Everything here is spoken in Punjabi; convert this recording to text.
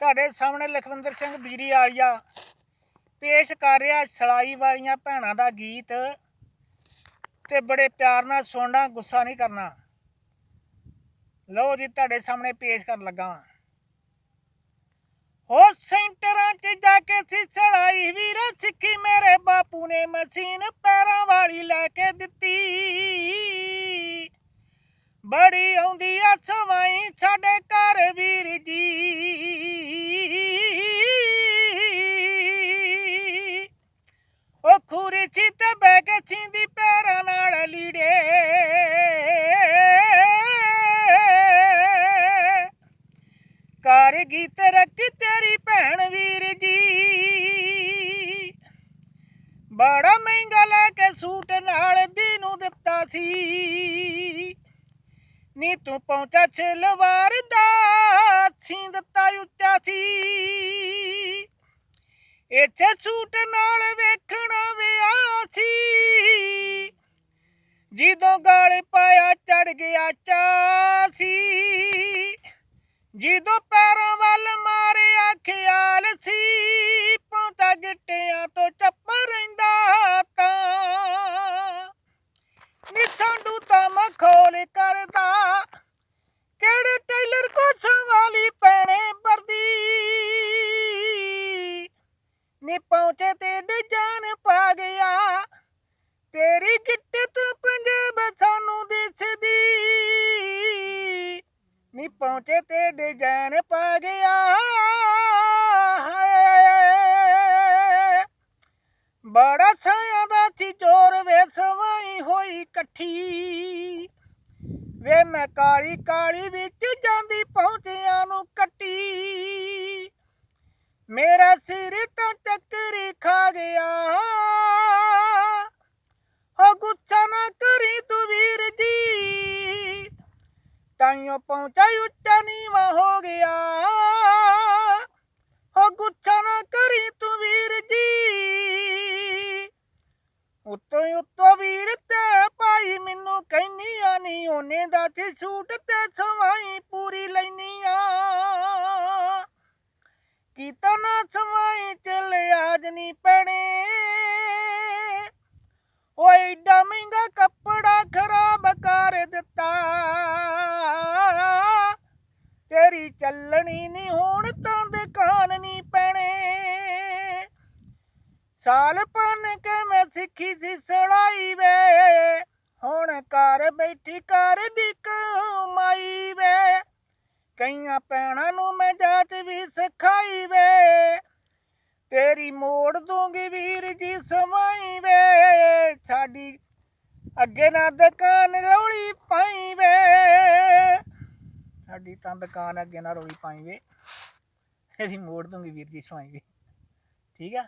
ਤੁਹਾਡੇ ਸਾਹਮਣੇ ਲਖਵਿੰਦਰ ਸਿੰਘ ਬਿਜਲੀ ਆਲੀਆ ਪੇਸ਼ ਕਰ ਰਿਹਾ ਸਲਾਈ ਵਾਲੀਆਂ ਭੈਣਾਂ ਦਾ ਗੀਤ ਤੇ ਬੜੇ ਪਿਆਰ ਨਾਲ ਸੁਣਨਾ, ਗੁੱਸਾ ਨਹੀਂ ਕਰਨਾ। ਲਓ ਜੀ, ਤੁਹਾਡੇ ਸਾਹਮਣੇ ਪੇਸ਼ ਕਰਨ ਲੱਗਾ ਹੋ ਸੈਂਟਰਾਂ 'ਚ ਜਾ ਕੇ ਸੀ ਸਲਾਈ ਵੀਰ, ਸਿੱਖੀ ਮੇਰੇ ਬਾਪੂ ਨੇ ਮਸ਼ੀਨ ਪੈਰਾਂ ਵਾਲੀ ਲੈ ਕੇ ਦਿੱਤੀ। ਬੜੀ ਆਉਂਦੀ ਆ ਸਵਾਈ ਸਾਡੇ ਘਰ ਵੀਰ ਜੀ। ਖੂਰੀ ਤੇ ਬਹਿ ਕੇ ਛਿੰਦੀ ਪੈਰਾਂ ਨਾਲ ਲੀੜੇ। ਕਰ ਗੀਤ ਰੱਖ ਤੇਰੀ ਭੈਣ ਵੀਰ ਜੀ। ਬੜਾ ਮਹਿੰਗਾ ਲੈ ਕੇ ਸੂਟ ਨਾਲ ਦੀ ਨੂੰ ਦਿੱਤਾ ਸੀ। ਨੀ ਤੂੰ ਪਹੁੰਚਾ ਛਲਵਾਰ ਦਾ ਛੀਂ ਦਿੱਤਾ ਉੱਚਾ ਸੀ। ਇੱਥੇ ਸੂਟ ਨਾਲ ਵੇਖਣਾ ਵਿਆਹ ਸੀ। ਜਦੋਂ ਗਾਲ ਪਾਇਆ, ਚੜ ਗਿਆ ਚਾ ਸੀ ਜਦੋਂ ਪੈਰਾਂ ਵੱਲ ਮਾਰਿਆ, ਖਿਆਲ ਸੀ। ਨੀ ਪਹੁੰਚੇ ਤੇ ਡਿਜਾਨ ਪਾ ਗਿਆ। ਤੇਰੀ ਗਿੱਟੇ ਤੋਂ ਪੰਜੇਬ ਸਾਨੂੰ ਦਿਸਦੀ। ਨੀ ਪਹੁੰਚੇ ਤੇ ਡਿਜਾਨ ਪਾ ਗਿਆ। ਹਾਏ। ਬੜਾ ਛਾਇਆ ਦਾ ਚੋਰ ਵੇ ਸਵਾਈ ਹੋਈ ਇਕੱਠੀ। ਵੇ ਮੈਂ ਕਾਲੀ ਕਾਲੀ ਵਿੱਚ ਜਾਂਦੀ ਤਾਈਓ ਪਹੁੰਚਾ ਉੱਚਾ ਨੀਵਾ ਹੋ ਗਿਆ। ਹੋ ਗੁੱਸਾ ਨਾ ਕਰੀ ਤੂੰ ਵੀਰ ਜੀ। ਉੱਤੋਂ ਉੱਤੋਂ ਵੀਰ ਤੇ ਭਾਈ ਮੈਨੂੰ ਕਹਿੰਨੀ ਆ ਨਹੀਂ ਉਹਨੇ ਦਾ ਤੇ ਸੂਟ ਤੇ ਸਵਾਈ ਪੂਰੀ ਲੈਨੀ ਆ ਕੀਤਾ ਨਾ ਸਵਾਈ ਚੱਲ ਆਜ ਨਹੀਂ ਚੱਲਣੀ ਨਹੀਂ ਹੁਣ ਤਾਂ ਦੁਕਾਨ ਨਹੀਂ ਪੈਣੇ। ਸਾਲ ਪੰਨ ਕੇ ਮੈਂ ਸਿੱਖੀ ਸੀ ਸੜਾਈ ਵੇ। ਹੁਣ ਘਰ ਬੈਠੀ ਘਰ ਦੀ ਕਮਾਈ ਵੇ। ਕਈਆਂ ਪੈਣਾ ਨੂੰ ਮੈਂ ਜਾਚ ਵੀ ਸਿਖਾਈ ਵੇ। ਤੇਰੀ ਮੋੜ ਦੂੰਗੀ ਵੀਰ ਜੀ ਸਮਾਈ ਵੇ। ਸਾਡੀ ਅੱਗੇ ਨਾ ਦੁਕਾਨ ਰੌਲੀ ਪਾਈ ਵੇ। ਸਾਡੀ ਤਾਂ ਦੁਕਾਨ ਅੱਗੇ ਨਾ ਰੌਲੀ ਪਾਈ ਵੇ। ਅਸੀਂ ਮੋੜ ਦੂੰਗੀ ਵੀਰ ਜੀ ਸਵਾਈ ਵੇ। ਠੀਕ ਆ?